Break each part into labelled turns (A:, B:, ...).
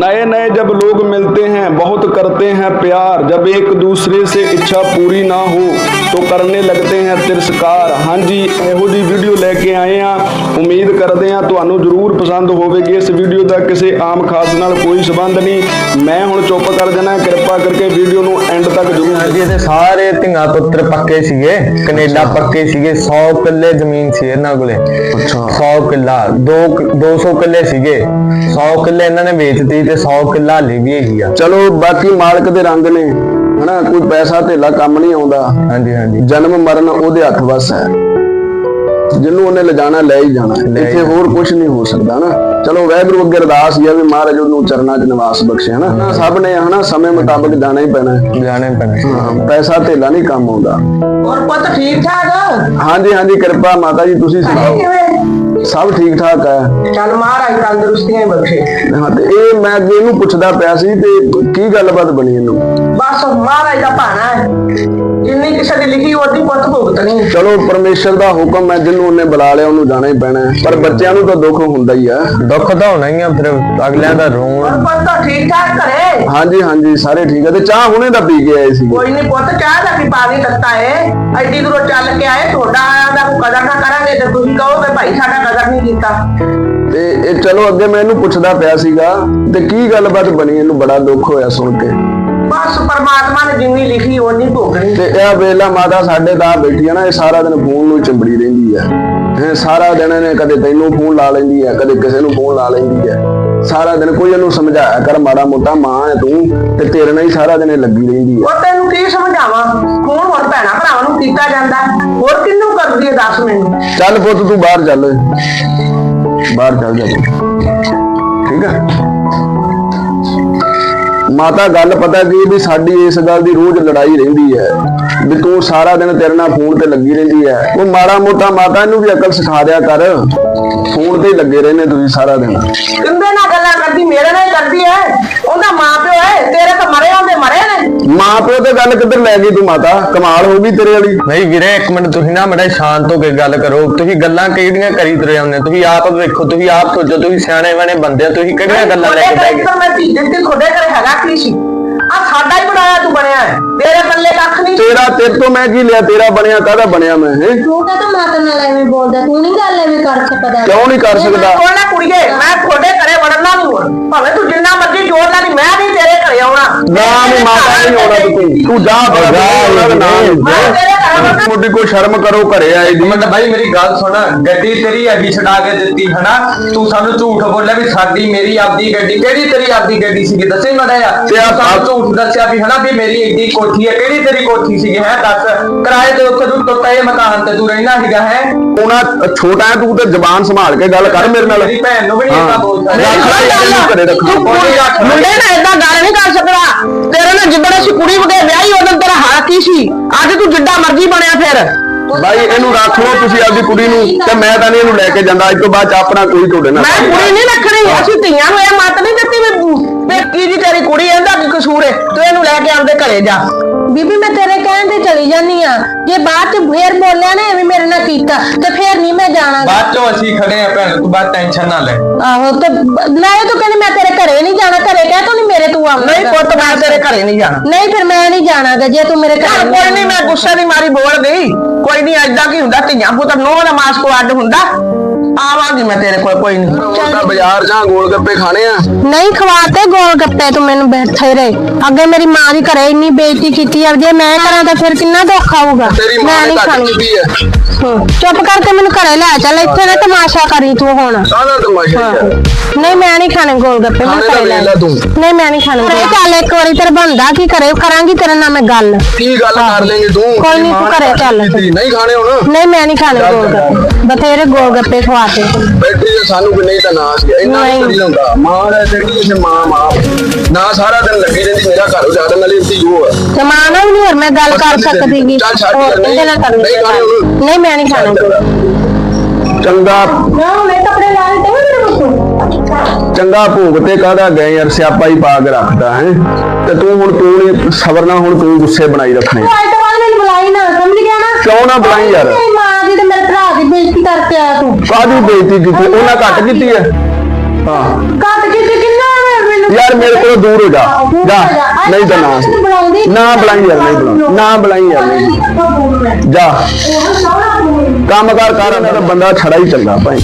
A: नए नए जब लोग मिलते हैं बहुत करते हैं प्यार जब एक दूसरे से इच्छा पूरी ना हो तो करने लगते हैं ਤਿਰਸਕਾਰ ਹਾਂਜੀ ਇਹੋ ਜੀ ਵੀਡੀਓ ਲੈ ਕੇ ਆਏ ਆ ਉਮੀਦ ਕਰਦੇ ਆ ਤੁਹਾਨੂੰ ਜ਼ਰੂਰ ਪਸੰਦ ਹੋਵੇਗੀ ਇਸ ਵੀਡੀਓ ਦਾ ਕਿਸੇ ਆਮ ਖਾਸ ਨਾਲ ਕੋਈ ਸਬੰਧ ਨਹੀਂ ਮੈਂ ਹੁਣ ਚੁੱਪ ਕਰ ਜਾਣਾ ਕਿਰਪਾ ਕਰਕੇ ਵੀਡੀਓ ਨੂੰ ਐਂਡ ਤੱਕ ਜ਼ਰੂਰ
B: ਹਾਂਜੀ ਇਹਦੇ ਸਾਰੇ ਧੀਆਂ ਪੁੱਤਰ ਪੱਕੇ ਸੀਗੇ ਕੈਨੇਡਾ ਪੱਕੇ ਸੀਗੇ 100 ਕਿੱਲੇ ਜ਼ਮੀਨ ਸੀ ਇਹਨਾਂ ਕੋਲੇ
A: ਅੱਛਾ
B: 100 ਕਿੱਲਾ 2 200 ਕਿੱਲੇ ਸੀਗੇ 100 ਕਿੱਲੇ ਇਹਨਾਂ ਨੇ ਵੇਚਤੀ ਤੇ 100 ਕਿੱਲਾ ਹਲੇ ਵੀ ਹੈਗੀ ਆ।
A: ਚਲੋ ਬਾਕੀ ਮਾਲਕ ਦੇ ਰੰਗ ਨੇ ਹਨਾ? ਕੋਈ ਪੈਸਾ ਧੇਲਾ ਕੰਮ ਨਹੀਂ ਆਉਂਦਾ।
B: ਹਾਂਜੀ ਹਾਂਜੀ।
A: ਜਨਮ ਮਰਨ ਉਹਦੇ ਹੱਥ ਵੱਸ ਹੈ। ਜਿਹਨੂੰ ਉਹਨੇ ਲਿਜਾਣਾ ਲੈ ਹੀ ਜਾਣਾ।
B: ਲੈ ਹੀ
A: ਇੱਥੇ ਹੋਰ ਕੁਝ ਨਹੀਂ ਹੋ ਸਕਦਾ ਨਾ ਚਲੋ ਵਾਹਿਗੁਰੂ ਅੱਗੇ ਅਰਦਾਸ ਹੀ ਆ ਵੀ ਮਹਾਰਾਜ ਉਹਨੂੰ ਚਰਨਾਂ 'ਚ ਨਿਵਾਸ ਬਖਸ਼ੇ ਹਨਾ? ਸਭ ਨੇ ਹਨਾ ਸਮੇਂ ਮੁਤਾਬਕ ਜਾਣਾ ਹੀ ਪੈਣਾ। ਹੈ।
B: ਜਾਣੇ ਪੈਣੇ।
A: ਹਾਂ ਪੈਸਾ ਧੇਲਾ ਨਹੀਂ ਕੰਮ ਆਉਂਦਾ।
C: ਹੋਰ ਪੁੱਤ ਠੀਕ ਠਾਕ?
A: ਹਾਂਜੀ ਹਾਂਜੀ ਕਿਰਪਾ ਮਾਤਾ ਜੀ ਤੁਸੀਂ ਸੁਣਾਓ। ਸਭ ਠੀਕ ਠਾਕ ਹੈ।
C: ਚੱਲ ਮਹਾਰਾਜ ਤੰਦਰੁਸਤੀਆਂ ਹੀ ਬਖਸ਼ੇ।
A: ਹਾਂ ਤੇ ਇਹ ਮੈਂ ਅੱਗੇ ਇਹਨੂੰ ਪੁੱਛਦਾ ਪਿਆ ਸੀ ਤੇ ਕੀ ਗੱਲਬਾਤ ਬਣੀ ਇਹਨੂੰ?
C: ਬਸ ਮਹਾਰਾਜ ਦਾ ਭਾਣਾ ਹੈ। ਜਿੰਨੀ ਕਿਸੇ ਦੀ ਲਿਖੀ ਉਹਦੀ ਪੁੱਤ ਭੁਗਤਣੀ
A: ਚਲੋ ਪਰਮੇਸ਼ਰ ਦਾ ਹੁਕਮ ਹੈ ਜਿਹਨੂੰ ਉਹਨੇ ਬੁਲਾ ਲਿਆ ਉਹਨੂੰ ਜਾਣਾ ਹੀ ਪੈਣਾ ਹੈ। ਪਰ ਬੱਚਿਆਂ ਨੂੰ ਤਾਂ ਦੁੱਖ ਹੁੰਦਾ ਹੀ ਆ
B: ਦੁੱਖ ਤਾਂ ਹੋਣਾ ਹੀ ਆ ਫਿਰ ਅਗਲਿਆਂ ਦਾ
C: ਹੋਰ
B: ਰੋਣ
C: ਪੁੱਤ ਠੀਕ ਠਾਕ ਘਰੇ।
A: ਹਾਂਜੀ ਹਾਂਜੀ ਸਾਰੇ ਠੀਕ ਹੈ। ਤੇ ਚਾਹ ਹੁਣੇ ਤਾਂ ਪੀ ਕੇ ਆਏ ਸੀ।
C: ਕੋਈ ਨਹੀਂ ਪੁੱਤ ਚਾਹ ਦਾ ਕੀ ਪਾਣੀ ਦਿੱਤਾ ਏ। ਐਡੀ ਦੂਰੋਂ ਚੱਲ ਕੇ ਆਏ ਤੁਹਾਡਾ ਆਇਆ ਦਾ ਕੋਈ ਕਦਰ ਨਾ ਕਰਾਂਗੇ ਤੇ ਤੁਸੀਂ ਕਹੋਗੇ ਭਾਈ ਸਾਡਾ ਕਦਰ ਨਹੀਂ ਕੀਤਾ।
A: ਤੇ ਇਹ ਚਲੋ ਅੱਗੇ ਮੈਂ ਇਹਨੂੰ ਪੁੱਛਦਾ ਪਿਆ ਸੀਗਾ ਤੇ ਕੀ ਗੱਲਬਾਤ ਬਣੀ? ਇਹਨੂੰ ਬੜਾ ਦੁੱਖ ਹੋਇਆ ਸੁਣ ਕੇ।
C: ਬਸ ਪਰਮਾਤਮਾ ਨੇ ਜਿੰਨੀ ਲਿਖੀ ਓਨੀ ਭੋਗਣੀ।
A: ਤੇ ਇਹ ਵੇਲਾ ਮਾਤਾ ਸਾਡੇ ਦਾ ਬੈਠੀ ਆ ਨਾ ਇਹ ਸਾਰਾ ਦਿਨ ਫੋਨ ਨੂੰ ਚੰਬੜੀ ਰਹਿੰਦੀ ਆ। ਹੈ ਸਾਰਾ ਦਿਨ ਇਹਨੇ ਕਦੇ ਤੈਨੂੰ ਫੋਨ ਲਾ ਲੈਂਦੀ ਆ ਕਦੇ ਕਿਸੇ ਨੂੰ ਫੋਨ ਲਾ ਲੈਂਦੀ ਆ। ਸਾਰਾ ਦਿਨ ਕੋਈ ਇਹਨੂੰ ਸਮਝਾਇਆ ਕਰ ਮਾੜਾ ਮੋਟਾ ਮਾਂ ਹੈ ਤੂੰ ਤੇ ਤੇਰੇ ਨਾਲ ਹੀ ਸਾਰਾ ਦਿਨ ਲੱਗੀ ਰਹਿੰਦੀ ਆ।
C: ਉਹ ਤੈਨੂੰ ਕੀ ਸਮਝਾਵਾਂ? ਫੋਨ ਹੋਰ ਭੈਣਾ ਭਰਾਵਾਂ ਨੂੰ ਕੀਤਾ ਜਾਂਦਾ? ਹੋਰ ਕਿੰਨੂੰ ਕਰਦੀ ਹੈ ਦੱਸ ਮੈਨੂੰ?
A: ਚੱਲ ਪੁੱਤ ਤੂੰ ਬਾਹਰ ਚੱਲ। ਬਾਹਰ ਚੱਲ ਜਾ। ਠੀਕ ਆ? ਮਾਤਾ, ਗੱਲ ਪਤਾ ਕੀ ਵੀ ਸਾਡੀ ਇਸ ਗੱਲ ਦੀ ਰੋਜ਼ ਲੜਾਈ ਰਹਿੰਦੀ ਹੈ। ਵੀ ਤੂੰ ਸਾਰਾ ਦਿਨ ਤੇਰੇ ਨਾਲ ਫੋਨ ਤੇ ਲੱਗੀ ਰਹਿੰਦੀ ਹੈ। ਉਹ ਮਾੜਾ ਮੋਟਾ ਮਾਤਾ, ਇਹਨੂੰ ਵੀ ਅਕਲ ਸਿਖਾ ਦਿਆ ਕਰ। ਫੋਨ ਤੇ ਲੱਗੇ ਰਹਿੰਦੇ ਤੁਸੀਂ ਸਾਰਾ ਦਿਨ।
C: ਕਿੰਦੇ ਨਾਲ ਮਾਂ ਪਿਓ ਤੇ
A: ਗੱਲ ਕਿੱਧਰ ਲੈ ਗਈ ਤੂੰ ਮਾਤਾ? ਕਮਾਲ ਹੋ ਗਈ ਤੇਰੇ ਵਾਲੀ।
B: ਨਹੀਂ ਵੀਰੇ ਇੱਕ ਮਿੰਟ ਤੁਸੀਂ ਨਾ ਮੜਾ ਸ਼ਾਂਤ ਹੋ ਕੇ ਗੱਲ ਕਰੋ। ਤੁਸੀਂ ਗੱਲਾਂ ਕਿਹੜੀਆਂ ਕਰੀ ਤੁਰੇ ਆਉਂਦੇ ਹੋ? ਤੁਸੀਂ ਆਪ ਵੇਖੋ ਤੁਸੀਂ ਆਪ ਸੋਚੋ ਤੁਸੀਂ ਸਿਆਣੇ ਬਣੇ ਬੰਦੇ ਹੋ ਤੁਸੀਂ ਕਿਹੜੀਆਂ ਗੱਲਾਂ ਲੈ ਕੇ ਬਹਿ ਗਏ?
C: ਤੁਹਾਡੇ ਘਰੇ ਹੈਗਾ ਕੀ ਸੀ ਆ ਸਾਡਾ ਹੀ ਬਣਾਇਆ ਤੂੰ ਬਣਿਆ ਹੈ। ਤੇਰੇ ਪੱਲੇ ਕੱਖ ਨਹੀਂ।
A: ਤੇਰਾ ਤੇਰੇ ਤੋਂ ਮੈਂ ਕੀ ਲਿਆ ਤੇਰਾ ਬਣਿਆ ਕਾਹਦਾ ਬਣਿਆ ਮੈਂ ਹੈ?
D: ਤੂੰ ਕਾ ਤਾਂ ਮਾਤਾ ਨਾਲ ਐਵੇਂ ਬੋਲਦਾ ਤੂੰ ਨਹੀਂ ਗੱਲ ਐਵੇਂ ਕਰ ਸਕਦਾ।
A: ਕਿਉਂ ਨਹੀਂ ਕਰ ਸਕਦਾ?
C: ਕੋਲ ਨਾ ਕੁੜੀਏ ਮੈਂ ਤੁਹਾਡੇ ਘਰੇ ਵੜਨਾ ਨਹੀਂ ਹੁਣ। ਭਾਵੇਂ ਤੂੰ ਜਿੰਨਾ ਮਰਜ਼ੀ ਜੋਰ ਲਾ ਦੀ ਮੈਂ ਨਹੀਂ ਤੇਰੇ ਘਰੇ ਆਉਣਾ।
A: ਨਾ ਨਹੀਂ ਮਾਤਾ ਨਹੀਂ ਆਉਣਾ ਤੂੰ ਤੂੰ ਜਾ ਬੜਾ ਉਹਨਾਂ ਦਾ ਨਾਮ
C: ਮੈਂ ਤੇਰੇ ਘਰੇ ਵੜਨਾ
A: ਮੋਟੀ ਕੋਈ ਸ਼ਰਮ ਕਰੋ ਘਰੇ ਆਏ ਦੀ।
B: ਮਤਲਬ ਭਾਈ ਮੇਰੀ ਗੱਲ ਸੁਣ। ਗੱਡੀ ਤੇਰੀ ਹੈਗੀ ਛਡਾ ਕੇ ਦਿੱਤੀ ਹਨਾ? ਤੂੰ ਸਾਨੂੰ ਝੂਠ ਬੋਲਿਆ ਵੀ ਸਾਡੀ ਮੇਰੀ ਆਪਦੀ ਗੱਡੀ ਕਿਹੜੀ ਤੇਰੀ ਆਪਦੀ ਗੱਡੀ ਸੀਗੀ? ਦੱਸੇ ਮੜਾ ਆ
A: ਤੇ ਆਹ
B: ਸਾਨੂੰ ਝੂਠ ਦੱਸਿਆ ਵੀ ਹਨਾ ਵੀ ਮੇਰੀ ਏਡੀ ਕੋਠੀ ਹੈ ਕਿਹੜੀ ਤੇਰੀ ਕੋਠੀ ਸੀਗੀ? ਹੈ ਦੱਸ। ਕਿਰਾਏ ਤੇ ਉੱਥੇ ਤੂੰ ਟੁੱਟਾ ਇਹ ਮਕਾਨ ਤੇ ਤੂੰ ਰਹਿਣਾ ਸੀਗਾ ਹੈ?
A: ਉਹਨਾਂ ਛੋਟਾ ਹੈ ਤੂੰ ਤੇ ਜ਼ਬਾਨ ਸੰਭਾਲ ਕੇ ਗੱਲ ਕਰ ਮੇਰੇ ਨਾਲ।
B: ਮੇਰੀ ਭੈਣ ਨੂੰ ਵੀ ਨਹੀਂ ਏਦਾਂ ਬੋਲ ਸਕਦਾ
A: ਰੱਖ ਲੈ ਇਹਨੂੰ ਘਰੇ ਰੱਖ
C: ਤੂੰ ਮੁੰਡੇ ਮੁੰਡੇ ਨਾਲ ਏਦਾਂ ਗੱਲ ਨਹੀਂ ਕਰ ਸਕਦਾ। ਤੇਰੇ ਨਾਲ ਜਿੱਦਣ ਅਸੀਂ ਕੁੜੀ ਵਗੇ ਵਿਆਹੀ ਉਦੋਂ ਤੇਰਾ ਹਾਲ ਕੀ ਸੀ? ਅੱਜ ਤੂੰ ਜਿੱਦਾਂ ਮਰਜ਼ੀ ਬਣਿਆ ਫਿਰ।
A: ਬਾਈ ਇਹਨੂੰ ਰੱਖ ਲਓ ਤੁਸੀਂ ਆਪਦੀ ਕੁੜੀ ਨੂੰ ਤੇ ਮੈਂ ਤਾਂ ਨਹੀਂ ਇਹਨੂੰ ਲੈ ਕੇ ਜਾਂਦਾ। ਅੱਜ ਤੋਂ ਬਾਅਦ ਚ ਆਪਣਾ ਕੋਈ ਤੁਹਾਡੇ ਨਾਲ
C: ਮੈਂ ਕੁੜੀ ਨਹੀਂ। ਰੱਖਣੀ ਅਸੀਂ ਧੀਆਂ ਨੂੰ ਇਹ ਮਤ ਨਹੀਂ ਦਿੱਤੀ ਵੀ ਪੇਕੀ ਦੀ ਤੇਰੀ ਕੁੜੀ ਇਹਦਾ ਕੀ ਕਸੂਰ ਹੈ ਤੂੰ ਇਹਨੂੰ ਲੈ ਕੇ ਆਪਦੇ ਘਰੇ ਜਾ।
D: ਬੀਬੀ ਮੈਂ ਤੇਰੇ ਕਹਿਣ ਤੇ ਚਲੀ ਜਾਨੀ ਆ। ਜੇ ਬਾਅਦ ਚ ਫੇਰ ਬੋਲਿਆ ਨਾ ਐਵੇਂ ਮੇਰੇ ਨਾਲ ਕੀਤਾ ਤੇ ਫੇਰ ਨਹੀਂ ਮੈਂ ਜਾਣਾ।
B: ਬਾਅਦ ਚੋਂ ਅਸੀਂ ਖੜੇ ਆ ਭੈਣ ਤੂੰ ਬਾਅਦ ਟੈਨਸ਼ਨ ਨਾ ਲੈ।
D: ਆਹੋ ਤੇ ਲੈ ਤੂੰ ਕਹਿੰਦੀ ਮੈਂ ਤੇਰੇ ਘਰੇ ਨਹੀਂ ਜਾਣਾ ਘਰੇ ਕਹਿ ਤੂੰ ਨਹੀਂ ਮੇਰੇ ਤੂੰ ਆਉਣਾ
C: ਨਹੀਂ ਪੁੱਤ ਮੈਂ ਤੇਰੇ ਘਰੇ ਨਹੀਂ ਜਾਣਾ।
D: ਨਹੀਂ ਫਿਰ ਮੈਂ ਨਹੀਂ ਜਾਣਾਗਾ ਜੇ ਤੂੰ ਮੇਰੇ ਘਰੇ
C: ਕੋਈ ਨਹੀਂ ਮੈਂ ਗੁੱਸੇ ਦੀ ਮਾਰੀ ਬੋਲ ਗਈ। ਕੋਈ ਨਹੀਂ ਐਦਾਂ ਕੀ ਹੁੰਦਾ? ਧੀਆਂ ਪੁੱਤ ਨੋਹ ਮਾਸ ਕੋ ਅੱਡ ਹੁੰਦਾ। ਆਵਾਂਗੀ ਮੈਂ ਤੇਰੇ ਕੋਲ ਕੋਈ ਨਹੀਂ।
A: ਤਾਂ ਬਾਜ਼ਾਰ ਜਾਂ ਗੋਲ ਗੱਪੇ ਖਾਣੇ ਆ?
D: ਨਹੀਂ ਖਵਾਤੇ ਗੋਲ ਗੱਪੇ ਤੂੰ ਮੈਨੂੰ ਬੈਠੇ ਰਹੇ। ਅੱਗੇ ਮੇਰੀ ਮਾਂ ਦੀ ਘਰੇ ਇੰਨੀ ਬੇਇੱਜ਼ਤੀ ਕੀਤੀ ਆ ਜੇ ਮੈਂ ਕਰਾਂ ਤਾਂ ਫਿਰ ਕਿੰਨਾ ਦੁੱਖ ਆਊਗਾ
A: ਤੇਰੀ ਮਾਂ
D: ਮੈਂ
A: ਨੇ
D: ਨਹੀਂ
A: ਘੱਟ
D: ਖਾਣੀ।
A: ਕੀਤੀ ਹੈ
D: ਹੂੰ, ਚੁੱਪ ਕਰਕੇ ਮੈਨੂੰ ਘਰੇ ਲੈ ਚੱਲ ਇੱਥੇ ਨਾ ਤਮਾਸ਼ਾ ਕਰੀ ਤੂੰ ਹੁਣ।
A: ਸਾਰਾ ਤਮਾਸ਼ਾ ਹੀ ਆ।
D: ਨਹੀਂ ਮੈਂ ਨਹੀਂ ਖਾਣੇ ਗੋਲ ਗੱਪੇ ਮੈਂ
A: ਖਾਣੇ ਤਾਂ
D: ਘਰੇ ਲੈ
A: ਵੇਖ ਲੈ ਤੂੰ।
D: ਨਹੀਂ ਮੈਂ ਨਹੀਂ ਖਾਣੇ ਘਰੇ ਚੱਲ ਇੱਕ ਵਾਰੀ ਤੇਰਾ ਬੰਦਾ ਕੀ ਕਰੇ? ਕਰਾਂਗੀ ਤੇਰੇ ਨਾਲ ਮੈਂ ਗੱਲ।
A: ਕੀ ਗੱਲ ਕਰ ਲੇਂਗੇ ਤੂੰ?
D: ਕੋਈ ਨੀ, ਤੂੰ ਘਰੇ ਚੱਲ।
A: ਨਹੀਂ ਖਾਣੇ ਹੁਣ?
D: ਨਹੀਂ ਮੈਂ ਨਹੀਂ ਖਾਣੇ ਗੋਲ ਗੱਪੇ ਬਥੇਰੇ ਗੋਲ ਗੱਪੇ ਖਵਾਤੇ।
A: ਬੈਠੀ ਜੇ ਸਾਨੂੰ ਵੀ ਨਹੀਂ ਤਾਂ ਨਾ ਸੀ ਇੰਨਾ
D: ਨਹੀਂ।
A: ਨਹੀਂ। ਹੁੰਦਾ। ਮਾਂ ਦਾ ਜਿਹੜੀ ਕਿਸੇ ਮਾਂ ਮਾਂ। ਨਾ ਸਾਰਾ ਦਿਨ ਲੱਗੀ ਰਹਿੰਦੀ ਮੇਰਾ ਘਰ ਉਜਾੜਨ ਵਾਲੀ ਉੱਤੀ ਉਹ ਹੈ
D: ਤੇ ਮਾਂ ਨਾਲ ਵੀ ਨਹੀਂ ਹੋਰ ਮੈਂ ਗੱਲ ਕਰ ਸਕਦੀ ਗੀ।
A: ਚੱਲ ਛੱਡ
D: ਹੋਰ
A: ਯਾਰ, ਨਹੀਂ-
D: ਇਹਦੇ ਨਾਲ ਕਰਨੀ
A: ਨਹੀਂ ਖਾਣੇ ਉਹਨੂੰ।
D: ਨਹੀਂ ਮੈਂ ਨਹੀਂ ਖਾਣੇ।
A: ਚੰਗਾ।
D: ਨਾ ਮੈਂ ਕੱਪੜੇ ਲਾ ਲਏ ਤੇ ਮੇਰੇ ਕੋਲ
A: ਚੰਗਾ ਭੋਗ ਤੇ ਕਾਹਦਾ ਗਏ ਯਾਰ ਸਿਆਪਾ ਹੀ ਪਾ ਕੇ ਰੱਖਦਾ ਹੈ। ਤੇ ਤੂੰ ਹੁਣ ਤੂੰ ਨਹੀਂ ਸਬਰ ਨਾਲ ਹੁਣ ਤੂੰ ਗੁੱਸੇ ਬਣਾਈ ਰੱਖਣੇ।
D: ਤੂੰ ਅੱਜ ਤੋਂ ਬਾਅਦ ਮੈਨੂੰ ਬੁਲਾਈ ਨਾ ਸਮਝ ਗਿਆ ਨਾ?
A: ਕਿਉਂ ਨਾ ਬੁਲਾਈ ਯਾਰ
D: ਤੇਰੀ ਮਾਂ ਦੀ ਤੇ ਮੇਰੇ ਭਰਾ ਦੀ ਬੇਇੱਜ਼ਤੀ ਕਰਕੇ ਆਇਆ ਤੂੰ?
A: ਕਾਹਦੀ ਬੇਇੱਜ਼ਤੀ ਕੀਤੀ? ਉਹਨਾਂ ਘੱਟ ਕੀਤੀ ਹੈ। ਹਾਂ।
D: ਕੱਟ ਕੇ ਤੇ ਕਿੰਨਾ ਵੇ ਮੈਨੂੰ
A: ਯਾਰ ਯਾਰ ਮੇਰੇ ਕੋਲੋਂ ਦੂਰ ਹੋ ਜਾ। ਜਾ। ਨਹੀਂ ਤਾਂ ਨਾ। ਨਾ ਬੁਲਾਈ ਯਾਰ ਨਹੀਂ ਬੁਲਾ ਨਾ ਬੁਲਾਈ ਯਾਰ ਨਹੀਂ ਜਾ। ਕੰਮ ਕਾਰ ਕਰ ਮੇਰਾ ਬੰਦਾ ਛੜਾ ਹੀ ਚੰਗਾ ਭਾਈ।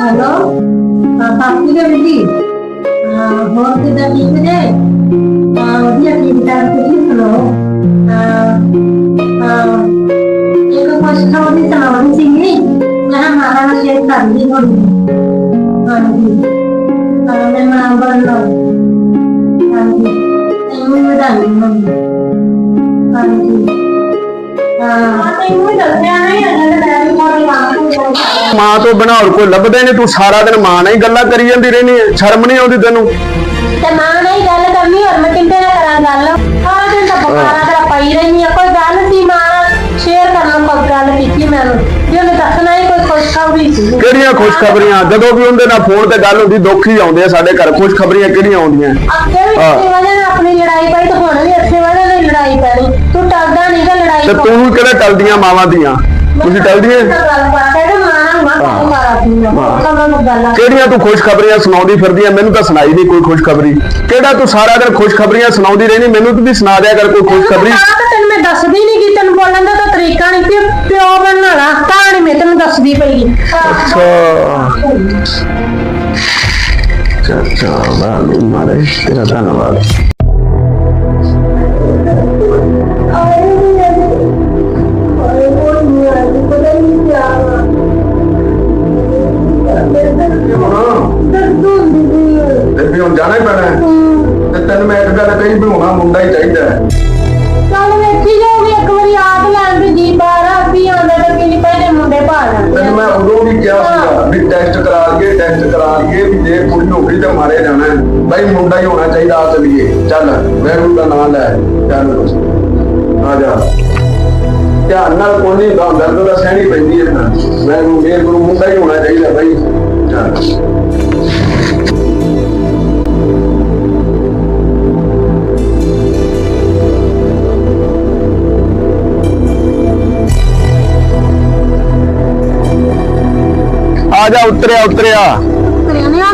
D: ਹੈਲੋ? ਹਾਂ ਸਾਥੀ ਦੇ ਜੀ ਹਾਂ ਹੋਰ ਕਿਦਾਂ ਠੀਕ ਨੇ? ਹਾਂ ਵਧੀਆ ਠੀਕ ਠਾਕ ਤੁਸੀਂ ਸੁਣਾਓ? ਹਾਂ। ਹਾਂ ਇਹ ਤਾਂ ਖਾਉਣੀ ਸੁਣਾਉਣੀ ਸੀ ਮੈਂ ਕਿਹਾ ਮਾਤਾ ਨਾਲ ਸ਼ੇਅਰ ਕਰ ਲਈ ਹੁਣ ਹਾਂਜੀ ਹਾਂ ਮੈਂ ਨਾਮ ਬੋਲੋ ਹਾਂਜੀ ਇਹਨੂੰ ਵਧਾਈ ਮੰਮੀ ਹਾਂਜੀ ਹਾਂ ਤੈਨੂੰ ਦੱਸਿਆ ਨਹੀਂ ਅਜੇ ਮੈਂ ਵੀ ਮੋੜੀ ਵਾਂਗ
A: ਮਾਂ ਤੋਂ ਬਿਨਾਂ ਹੋਰ ਕੋਈ ਲੱਭਦਾ ਨਹੀਂ ਤੂੰ ਸਾਰਾ ਦਿਨ ਮਾਂ ਨਾਲ ਹੀ ਗੱਲਾਂ ਕਰੀ ਜਾਂਦੀ ਰਹਿੰਦੀ ਹੈ ਸ਼ਰਮ ਨਹੀਂ ਆਉਂਦੀ ਤੈਨੂੰ?
D: ਤੇ ਮਾਂ ਨਾਲ ਹੀ ਗੱਲ ਕਰਨੀ ਹੋਰ ਮੈਂ ਕਿੰਨੇ ਨਾਲ ਕਰਾਂ ਗੱਲ? ਸਾਰਾ ਦਿਨ ਤਾਂ ਬੁਖਾਰਾ ਤੇਰਾ ਪਈ ਰਹਿਣੀ ਆ ਕੋਈ ਗੱਲ ਸੀ ਮਾਂ ਨਾਲ? ਸ਼ੇਅਰ ਕਰਨ ਕੋਈ ਗੱਲ ਕੀਤੀ ਮੈਨੂੰ ਜੇ ਉਹਨੇ ਦੱਸਣਾ ਹੀ ਕੋਈ ਖੁਸ਼ਖਬਰੀ ਸੀ।
A: ਕਿਹੜੀਆਂ ਖੁਸ਼ਖਬਰੀਆਂ? ਜਦੋਂ ਵੀ ਉਹਦੇ ਨਾਲ ਫੋਨ ਤੇ ਗੱਲ ਹੁੰਦੀ ਦੁੱਖ ਹੀ ਆਉਂਦੇ ਆ ਸਾਡੇ ਘਰ ਖੁਸ਼ਖਬਰੀਆਂ ਕਿਹੜੀਆਂ ਆਉਂਦੀਆਂ?
D: ਅੱਗੇ ਵੀ
A: ਹਾਂ।
D: ਇਸੇ ਵਜ੍ਹਾ ਨਾਲ ਆਪਣੀ ਲੜਾਈ ਪਈ ਤੇ ਹੁਣ ਵੀ ਇਸੇ ਵਜ੍ਹਾ ਨਾਲ ਹੀ ਲੜਾਈ ਪੈਣੀ ਤੂੰ ਟਲਦਾ ਨਹੀਂ ਤਾਂ ਲੜਾਈ
A: ਤੇ ਕਿਹੜੇ ਟਲਦੀਆਂ ਮਾਵਾਂ ਦੀਆਂ? ਤੁਸੀਂ ਟਲਦੀਆਂ?
D: ਗੱਲ ਕਹਿੰਦਾ ਮਾਂ ਨਾਲ ਮਾਂ ਮਾਰਾ। ਸੀ ਉਹਨਾਂ ਨੂੰ ਗੱਲ
A: ਕਿਹੜੀਆਂ ਤੂੰ ਖੁਸ਼ਖਬਰੀਆਂ ਸੁਣਾਉਂਦੀ ਫਿਰਦੀ ਆ ਮੈਨੂੰ ਤਾਂ ਸੁਣਾਈ ਨਹੀਂ ਕੋਈ ਖੁਸ਼ਖਬਰੀ। ਕਿਹੜਾ ਤੂੰ ਸਾਰਾ ਦਿਨ ਖੁਸ਼ਖਬਰੀਆਂ ਸੁਣਾਉਂਦੀ ਰਹਿੰਦੀ? ਮੈਨੂੰ ਤੂੰ ਵੀ ਸੁਣਾ ਦਿਆ ਕਰ ਕੋਈ ਖੁਸ਼ਖਬਰੀ।
D: ਤਾਂ ਤੈਨੂੰ ਮੈਂ ਦੱਸਦੀ ਨਹੀਂ ਕਿ ਤੈਨੂੰ ਬੋਲਣ ਦਾ ਤਾਂ ਤਰੀਕਾ ਨਹੀਂ ਪਿਓ ਬਣਨ ਵਾਲਾ। ਕਹਾਣੀ ਮੈਂ ਤੈਨੂੰ ਦੱਸਦੀ ਪਈ।
A: ਅੱਛਾ। ਅੱਛਾ ਵਾਹ ਮਾਰੇ। ਤੇਰਾ ਧੰਨਵਾਦ। ਵੀ ਹੁਣ ਜਾਣਾ ਹੀ ਪੈਣਾ ਹੈ। ਤੇ ਤੈਨੂੰ ਮੈਂ ਇੱਕ ਗੱਲ ਕਹੀ ਵੀ ਹੋਣਾ ਮੁੰਡਾ ਹੀ ਚਾਹੀਦਾ ਹੈ।
D: ਚੱਲ ਵੇਖੀ ਜਾਊਗੀ ਇੱਕ ਵਾਰੀ ਆਪ ਲੈਣ ਦੀ ਜੀ ਬਾਹਰ ਵੀ ਆਉਂਦੇ ਤੇ ਕਿੰਨੀ ਪਹਿਲੇ ਮੁੰਡੇ ਪਾ
A: ਤੈਨੂੰ ਮੈਂ ਉਦੋਂ ਵੀ ਕਿਹਾ ਸੀਗਾ ਵੀ ਟੈਸਟ ਕਰਾ ਲਈਏ ਟੈਸਟ ਕਰਾ ਲਈਏ ਵੀ ਜੇ ਕੁੜੀ ਹੋ ਗਈ ਤਾਂ ਮਾਰੇ ਜਾਣਾ ਹੈ। ਬਾਈ ਮੁੰਡਾ ਹੀ ਹੋਣਾ ਚਾਹੀਦਾ ਆ ਚਲੀਏ। ਚੱਲ ਵੈਰੂ ਦਾ ਨਾਂ ਲੈ ਚੱਲ ਆ ਜਾ। ਧਿਆਨ ਨਾਲ ਕੋਈ ਨਹੀਂ ਦਰਦ ਦਾ ਸਹਿਣੀ ਪੈਂਦੀ ਹੈ ਵੈਰੂ ਮੇਰੇ ਕੋਲ ਮੁੰਡਾ ਹੀ ਹੋਣਾ ਚਾਹੀਦਾ ਬਾਈ। ਚੱਲ। ਆ ਜਾ ਉਤਰਿਆ। ਉਤਰਿਆ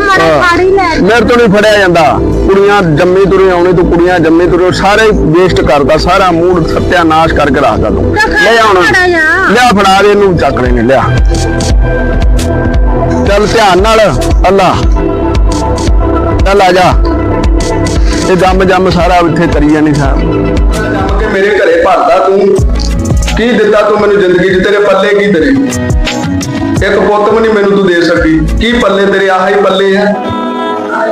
E: ਮਾਰੇ ਫਾੜੀ ਲੈ
A: ਮੇਰੇ ਤੋਂ ਨਹੀਂ ਫੜਿਆ ਜਾਂਦਾ। ਕੁੜੀਆਂ ਜੰਮੀ ਤੁਰੇ ਆਉਣੇ ਤੂੰ ਕੁੜੀਆਂ ਜੰਮੀ ਤੁਰੇ ਸਾਰੇ ਵੇਸਟ ਕਰਦਾ ਸਾਰਾ ਮੂਡ ਸੱਤਿਆਨਾਸ਼ ਕਰਕੇ ਰੱਖਦਾ ਤੂੰ। ਲੈ ਆਉਣ। ਲਿਆ ਫੜਾ ਦੇ ਇਹਨੂੰ ਚੱਕ ਲੈ ਨੇ ਲਿਆ। ਚੱਲ ਧਿਆਨ ਨਾਲ ਅੱਲਾ। ਚੱਲ ਆ ਜਾ। ਇਹ ਜੰਮ ਜੰਮ ਸਾਰਾ ਇੱਥੇ ਕਰੀ ਜਾਣੀ ਸਾਰ ਮੇਰੇ ਘਰੇ ਭਰਦਾ ਤੂੰ। ਕੀ ਦਿੱਤਾ ਤੂੰ ਮੈਨੂੰ ਜ਼ਿੰਦਗੀ 'ਚ? ਤੇਰੇ ਪੱਲੇ ਕੀ ਤੇਰੇ? ਇੱਕ ਪੁੱਤ ਵੀ ਨਹੀਂ ਮੈਨੂੰ ਤੂੰ ਦੇ ਸਕੀ ਕੀ ਪੱਲੇ ਤੇਰੇ ਆਹ ਹੀ ਪੱਲੇ ਆ?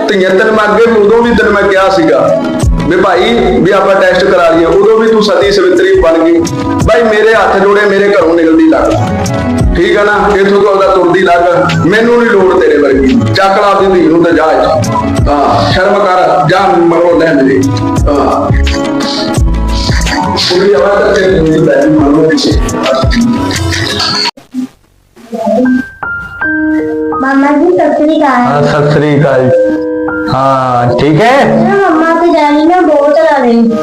A: ਧੀਆਂ ਤੈਨੂੰ ਮੈਂ ਉਦੋਂ ਵੀ ਤੈਨੂੰ ਮੈਂ ਕਿਹਾ ਸੀਗਾ ਵੀ ਭਾਈ ਵੀ ਆਪਾਂ ਟੈਸਟ ਕਰਾ ਲਈਏ, ਉਦੋਂ ਵੀ ਤੂੰ ਸਤੀ ਸਵਿਤਰੀ ਬਣ ਗਈ। ਭਾਈ ਮੇਰੇ ਹੱਥ ਜੋੜੇ ਮੇਰੇ ਘਰੋਂ ਨਿਕਲਦੀ ਲੱਗ। ਠੀਕ ਆ ਨਾ? ਇਥੋਂ ਤੋਂ ਉਹਦਾ ਤੁਰਦੀ ਲੱਗ। ਮੈਨੂੰ ਨਹੀਂ ਲੋੜ ਤੇਰੇ ਵਰਗੀ। ਚੱਕ ਲਾ ਆਪਦੀ ਧੀ ਨੂੰ ਤੇ ਜਾ ਇੱਥੋਂ। ਹਾਂ, ਸ਼ਰਮ ਕਰ, ਜਾ ਮਰੋ ਲੈ ਮੇਰੇ। ਹਾਂ। ਪੂਰੀ ਆਵਾਜ਼ ਤੇ ਤੇਰੀ ਬੈਠ ਮਰੋ ਪਿੱਛੇ।
D: ਮਾਮਾ ਜੀ ਸਤਿ ਸ੍ਰੀ ਅਕਾਲ।
B: ਹਾਂ ਸਤਿ ਸ੍ਰੀ ਅਕਾਲ ਹਾਂ ਠੀਕ ਹੈ?
D: ਮੇਰਾ ਮੰਮਾ ਤੇ ਡੈਡੀ ਨਾ ਬਹੁਤ ਲੜੇ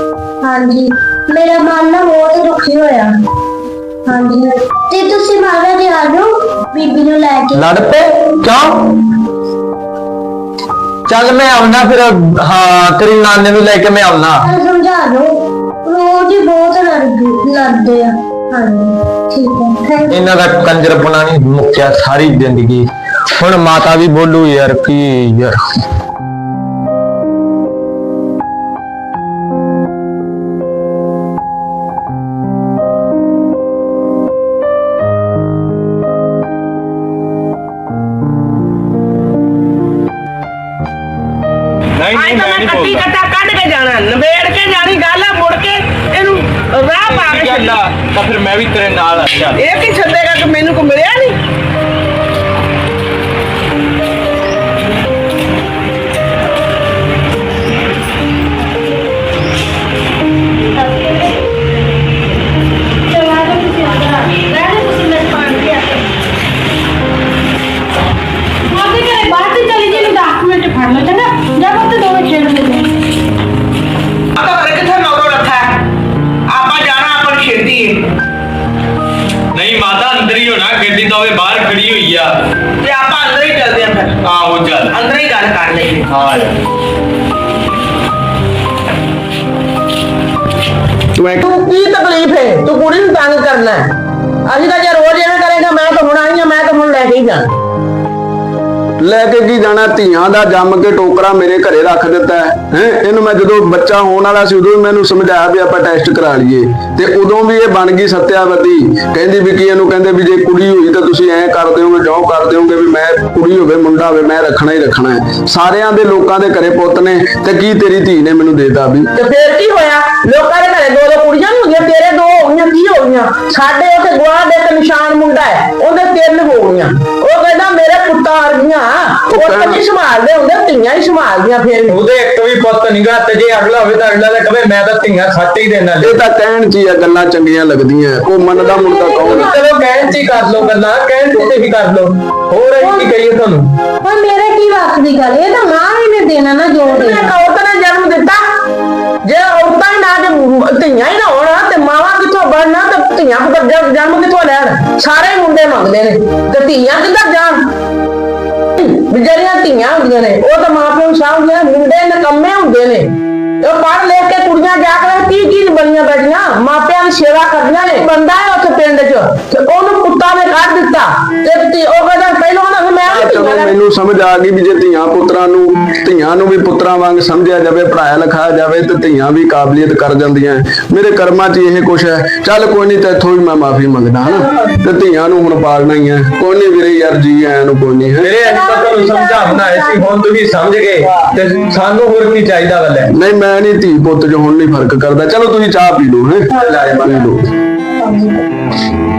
D: ਹਾਂਜੀ। ਮੇਰਾ ਮਨ ਨਾ ਬਹੁਤ ਦੁਖੀ ਹੋਇਆ। ਹਾਂਜੀ। ਤੇ ਤੁਸੀਂ ਮਾਰਾ ਜੀ ਆ ਜਾਓ ਬੀਬੀ ਨੂੰ ਲੈ ਕੇ।
B: ਲੜ ਪਏ? ਕਿਉਂ? ਚੱਲ ਮੈਂ ਆਉਣਾ ਫਿਰ। ਹਾਂ ਤੇਰੀ ਨਾਨੇ ਨੂੰ ਲੈ ਕੇ ਮੈਂ ਆਉਣਾ।
D: ਸਮਝਾ ਦਿਓ। ਰੋਜ਼ ਹੀ ਬਹੁਤ ਲੜਦੇ ਲੜਦੇ ਆ। ਹਾਂਜੀ, ਠੀਕ ਹੈ। ਥੈਂਕ
B: ਇਹਨਾਂ ਦਾ ਕੰਜਰਪਣਾ ਨਹੀਂ ਮੁੱਕਿਆ ਸਾਰੀ ਜ਼ਿੰਦਗੀ। ਹੁਣ ਮਾਤਾ ਵੀ ਬੋਲੂ ਯਾਰ ਕੀ ਯਾਰ।
C: ਕੇ ਜਾਣਾ ਨਵੇੜ ਕੇ ਜਾਣੀ ਗੱਲ ਆ ਮੁੜ ਕੇ ਇਹਨੂੰ ਰਾਹ ਪਾ ਕੇ ਛੱਡਾ
B: ਤਾਂ ਫਿਰ ਮੈਂ ਵੀ ਤੇਰੇ ਨਾਲ ਆ ਚੱਲ।
C: ਇਹ ਕੀ ਛੱਡੇਗਾ ਕਿ ਮੈਨੂੰ ਕੋ ਮਿਲਿਆ ਨਹੀਂ ਕਰਨਾ ਹੈ। ਅਸੀਂ ਤਾਂ ਜੇ ਰੋਜ਼ ਐਵੇਂ ਕਰੇਗਾ, ਮੈਂ ਤਾਂ ਹੁਣ ਆਈ ਹਾਂ, ਮੈਂ ਤਾਂ ਹੁਣ ਲੈ ਕੇ ਹੀ ਜਾਣਾ।
A: ਲੈ ਕੇ ਕੀ ਜਾਣਾ? ਧੀਆਂ ਦਾ ਜੰਮ ਕੇ ਟੋਕਰਾ ਮੇਰੇ ਘਰੇ ਰੱਖ ਦਿੱਤਾ ਹੈ, ਹੈਂ? ਇਹਨੂੰ ਮੈਂ ਜਦੋਂ ਬੱਚਾ ਹੋਣ ਵਾਲਾ ਸੀ, ਉਦੋਂ ਮੈਨੂੰ ਸਮਝਾਇਆ ਵੀ ਆਪਾਂ ਟੈਸਟ ਕਰਾ ਲਈਏ। ਤੇ ਉਦੋਂ ਵੀ ਇਹ ਬਣ ਗਈ ਸੱਤਿਆਵਤੀ। ਕਹਿੰਦੀ ਵੀ ਕੀ ਇਹਨੂੰ ਕਹਿੰਦੇ ਵੀ ਜੇ ਕੁੜੀ ਹੋਈ ਤਾਂ ਤੁਸੀਂ ਐਂ ਕਰ ਦਿਓਗੇ, ਜੋ ਕਰ ਦਿਓਗੇ ਵੀ ਮੈਂ ਕੁੜੀ ਹੋਵੇ, ਮੁੰਡਾ ਹੋਵੇ, ਮੈਂ ਰੱਖਣਾ ਹੀ ਰੱਖਣਾ ਹੈ। ਸਾਰਿਆਂ ਦੇ ਲੋਕਾਂ ਦੇ ਘਰੇ ਪੁੱਤ ਨੇ, ਤੇ ਕੀ ਤੇਰੀ ਧੀ ਨੇ ਮੈਨੂੰ ਦੇਤਾ ਵੀ?
C: ਤੇ ਫੇਰ ਕੀ ਹੋਇਆ? ਲੋਕਾਂ ਦੇ ਘਰੇ ਦੋ ਦੋ ਕੁੜੀਆਂ ਨਹੀਂ ਹੁੰਦੀਆਂ, ਤੇਰੇ ਦੋ ਹੋ ਗਈਆਂ ਕੀ ਹੋ ਸਾਡੇ ਉੱਥੇ ਗਵਾਹ ਦੇ ਨਿਸ਼ਾਨ ਮੁੰਡਾ ਹੈ, ਉਹਦੇ ਤਿੰਨ ਹੋ ਗਈਆਂ। ਉਹ ਕਹਿੰਦਾ, ਮੇਰੇ ਪੁੱਤਾਂ ਵਰਗੀਆਂ ਉਹ ਤਾਂ ਨਹੀਂ ਸੰਭਾਲਦੇ ਹੁੰਦੇ ਧੀਆਂ ਹੀ ਸੰਭਾਲਦੀਆਂ ਫੇਰ। ਵੀ।
B: ਉਹਦੇ ਇੱਕ ਵੀ ਪੁੱਤ ਨਿਗਾ ਤੇ ਜੇ ਅਗਲਾ ਹੋਵੇ ਤਾਂ ਅਗਲਾ ਤਾਂ ਕਵੇ ਮੈਂ ਤਾਂ ਧੀਆਂ ਖੱਟ ਹੀ ਦੇਣਾ।
A: ਇਹ ਤਾਂ ਕਹਿਣ ਚ ਹੀ ਆ ਗੱਲਾਂ ਚੰਗੀਆਂ ਲੱਗਦੀਆਂ। ਉਹ ਮੰਨਦਾ ਮੁੰਡਾ ਕੌਣ ਆ?
B: ਚਲੋ ਕਹਿਣ ਚ ਹੀ ਕਰ ਲੋ ਗੱਲਾਂ ਕਹਿਣ ਚ ਤੇ ਵੀ ਕਰ ਲੋ ਹੋਰ ਅਸੀਂ ਕੀ ਕਹੀਏ ਤੁਹਾਨੂੰ?
D: ਪਰ ਮੇਰੇ ਕੀ ਵਾਸ ਦੀ ਗੱਲ? ਇਹ ਤਾਂ ਮਾਂ ਹੀ ਨੇ ਦੇਣਾ ਨਾ ਜੋ ਦੇ
C: ਇੱਕ ਔਰਤ ਨੇ ਜਨਮ ਦਿੱਤਾ। ਜੇ ਔਰਤਾਂ ਹੀ ਨਾ ਜੇ ਧੀਆਂ ਹੀ ਨਾ ਹੋਣ ਤੇ ਮਾਵਾਂ ਕਿੱਥੋਂ ਬਣਨਾ? ਤੇ ਧੀਆਂ ਪੁੱਤਰ ਜਨ- ਜਨਮ ਕਿੱਥੋਂ ਲੈਣ? ਸਾਰੇ ਹੀ ਮੁੰਡੇ ਮੰਗਦੇ ਨੇ। ਤੇ ਧੀਆਂ ਕਿੱਧਰ ਜਾਣ? ਵੀ ਜਿਹੜੀਆਂ ਧੀਆਂ ਹੁੰਦੀਆਂ ਨੇ, ਉਹ ਤਾਂ ਮਾਂ ਮਾਪਿਆਂ ਨੂੰ ਸਾਂਭਦੀਆਂ ਮੁੰਡੇ ਨਕੰਮੇ ਹੁੰਦੇ ਨੇ। ਉਹ ਪੜ੍ਹ ਲਿਖ ਕੇ ਕੁੜੀਆਂ ਜਾ ਕੇ ਕੀ ਕੀ ਬਣੀਆਂ ਬੈਠੀਆਂ? ਮਾਪਿਆਂ ਦੀ ਸੇਵਾ ਕਰਦੀਆਂ ਨੇ। ਬੰਦਾ ਹੈ ਉੱਥੇ ਪਿੰਡ 'ਚ। ਤੇ ਉਹਨੂੰ ਕੁੱਤਾ ਨੇ ਕੱਢ ਦਿੱਤਾ। ਤੇ ਉਹ ਕਹਿੰਦਾ ਪਹਿਲਾਂ ਉਹਨਾਂ ਮੈਂ ਵੀ
A: ਚਲੋ
C: ਧੀਆਂ ਲੈ-
A: ਮੈਨੂੰ ਸਮਝ ਆ ਗਈ ਵੀ ਜੇ ਧੀਆਂ ਪੁੱਤਰਾਂ ਨੂੰ ਧੀਆਂ ਨੂੰ ਵੀ ਪੁੱਤਰਾਂ ਵਾਂਗ ਸਮਝਿਆ ਜਾਵੇ ਪੜਾਇਆ ਲਿਖਾਇਆ ਜਾਵੇ ਤੇ ਧੀਆਂ ਵੀ ਕਾਬਲੀਅਤ ਕਰ ਜਾਂਦੀਆਂ ਮੇਰੇ ਕਰਮਾਂ 'ਚ ਇਹ ਕੁਛ ਹੈ ਚੱਲ ਕੋਈ ਨਹੀਂ ਤੇਥੋਂ ਵੀ ਮੈਂ ਮਾਫੀ ਮੰਗਦਾ ਹਨਾ? ਤੇ ਧੀਆਂ ਨੂੰ ਹੁਣ ਪਾਲਣਾ ਹੀ ਹੈ ਕੋਈ ਨਹੀਂ ਵੀਰੇ ਯਾਰ ਜੀ ਆਇਆਂ ਨੂੰ ਕੋਈ ਨਹੀਂ ਹੈ।
B: ਮੇਰੇ ਤਾਂ ਤੁਹਾਨੂੰ ਸਮਝਾਉਣਾ ਹੈ ਸੀ ਹੁਣ ਤੁਸੀਂ ਸਮਝ ਗਏ ਤੇ ਸਾਨੂੰ ਹੋਰ ਕੀ ਚਾਹੀਦਾ ਵੱਲੇ
A: ਨਹੀਂ ਮੈਂ ਨਹੀਂ ਧੀ ਪੁੱਤ 'ਚ ਹੁਣ ਨਹੀਂ ਫ਼ਰਕ ਕਰਦਾ। ਚਲੋ ਤੁਸੀਂ ਚਾਹ ਪੀ ਲਓ ਹੈ? ਪੀ ਲਓ।